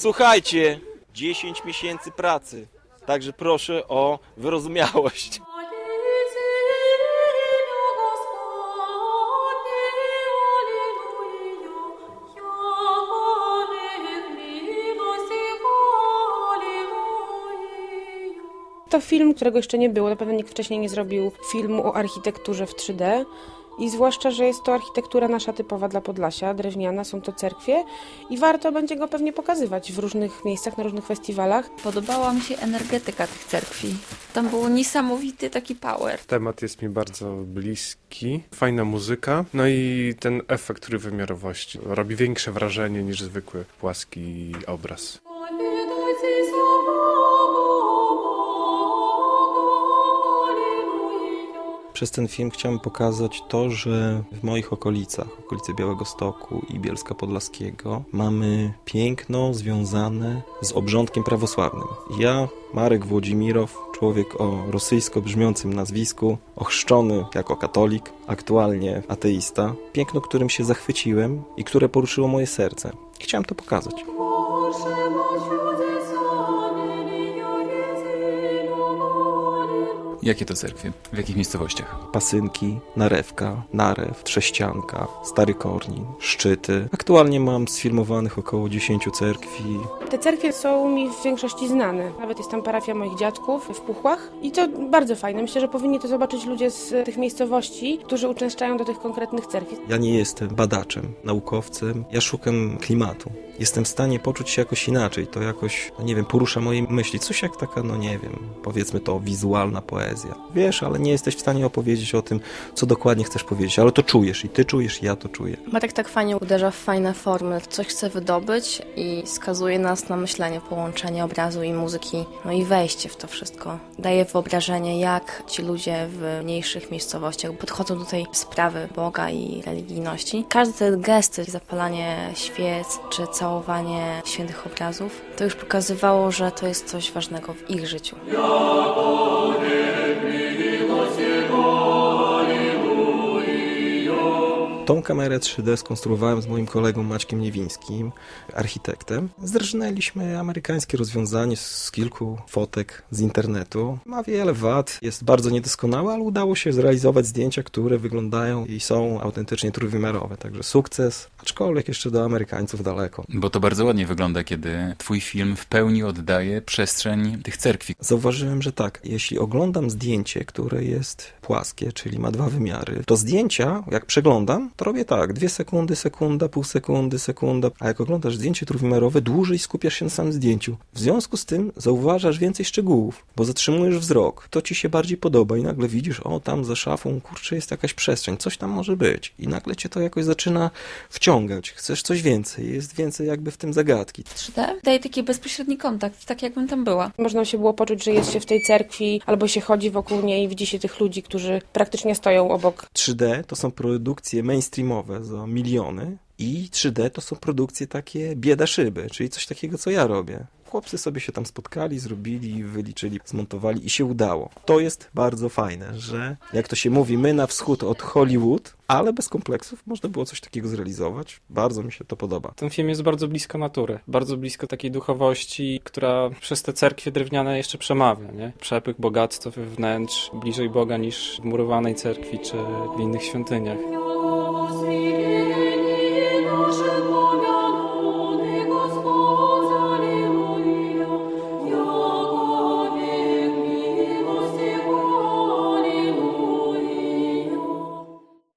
Słuchajcie, 10 miesięcy pracy. Także proszę o wyrozumiałość. To film, którego jeszcze nie było. Na pewno nikt wcześniej nie zrobił filmu o architekturze w 3D. I zwłaszcza, że jest to architektura nasza typowa dla Podlasia, drewniana, są to cerkwie i warto będzie go pewnie pokazywać w różnych miejscach, na różnych festiwalach. Podobała mi się energetyka tych cerkwi. Tam był niesamowity taki power. Temat jest mi bardzo bliski, fajna muzyka, no i ten efekt trójwymiarowości robi większe wrażenie niż zwykły płaski obraz. Przez ten film chciałem pokazać to, że w moich okolicach, okolice Białego Stoku i Bielska Podlaskiego, mamy piękno związane z obrządkiem prawosławnym. Ja, Marek Włodzimirow, człowiek o rosyjsko brzmiącym nazwisku, ochrzczony jako katolik, aktualnie ateista, piękno, którym się zachwyciłem i które poruszyło moje serce. Chciałem to pokazać. Jakie to cerkwie? W jakich miejscowościach? Pasynki, Narewka, Narew, Trześcianka, Stary Kornin, Szczyty. Aktualnie mam sfilmowanych około 10 cerkwi. Te cerkwie są mi w większości znane. Nawet jest tam parafia moich dziadków w Puchłach i to bardzo fajne. Myślę, że powinni to zobaczyć ludzie z tych miejscowości, którzy uczęszczają do tych konkretnych cerkwi. Ja nie jestem badaczem, naukowcem, ja szukam klimatu. Jestem w stanie poczuć się jakoś inaczej, to jakoś, no nie wiem, porusza moje myśli. Coś jak taka, no nie wiem, powiedzmy to wizualna poezja. Wiesz, ale nie jesteś w stanie opowiedzieć o tym, co dokładnie chcesz powiedzieć, ale to czujesz i ty czujesz, i ja to czuję. Marek tak fajnie uderza w fajne formy, coś chce wydobyć i skazuje nas na myślenie, połączenie obrazu i muzyki, no i wejście w to wszystko. Daje wyobrażenie, jak ci ludzie w mniejszych miejscowościach podchodzą do tej sprawy Boga i religijności. Każdy te gesty, zapalanie świec czy całowanie świętych obrazów, to już pokazywało, że to jest coś ważnego w ich życiu. Tą kamerę 3D skonstruowałem z moim kolegą Maćkiem Niewińskim, architektem. Zrżnęliśmy amerykańskie rozwiązanie z kilku fotek z internetu. Ma wiele wad, jest bardzo niedoskonałe, ale udało się zrealizować zdjęcia, które wyglądają i są autentycznie trójwymiarowe. Także sukces, aczkolwiek jeszcze do Amerykańców daleko. Bo to bardzo ładnie wygląda, kiedy twój film w pełni oddaje przestrzeń tych cerkwi. Zauważyłem, że tak, jeśli oglądam zdjęcie, które jest płaskie, czyli ma dwa wymiary, to zdjęcia, jak przeglądam, to robię tak, dwie sekundy, sekunda, pół sekundy, sekunda, a jak oglądasz zdjęcie trójwymiarowe, dłużej skupiasz się na samym zdjęciu. W związku z tym zauważasz więcej szczegółów, bo zatrzymujesz wzrok. To ci się bardziej podoba i nagle widzisz, o tam za szafą, kurczę, jest jakaś przestrzeń, coś tam może być. I nagle cię to jakoś zaczyna wciągać. Chcesz coś więcej, jest więcej jakby w tym zagadki. 3D daje taki bezpośredni kontakt, tak jakbym tam była. Można się było poczuć, że jest się w tej cerkwi, albo się chodzi wokół niej i widzi się tych ludzi, którzy praktycznie stoją obok 3D to są produkcje mainstreamowe za miliony i 3D to są produkcje takie bieda szyby, czyli coś takiego, co ja robię. Chłopcy sobie się tam spotkali, zrobili, wyliczyli, zmontowali i się udało. To jest bardzo fajne, że jak to się mówi, my na wschód od Hollywood, ale bez kompleksów można było coś takiego zrealizować. Bardzo mi się to podoba. Ten film jest bardzo blisko natury, bardzo blisko takiej duchowości, która przez te cerkwie drewniane jeszcze przemawia, nie? Przepych, bogactwo wewnętrz, bliżej Boga niż w murowanej cerkwi czy w innych świątyniach. Смирение наше Бога.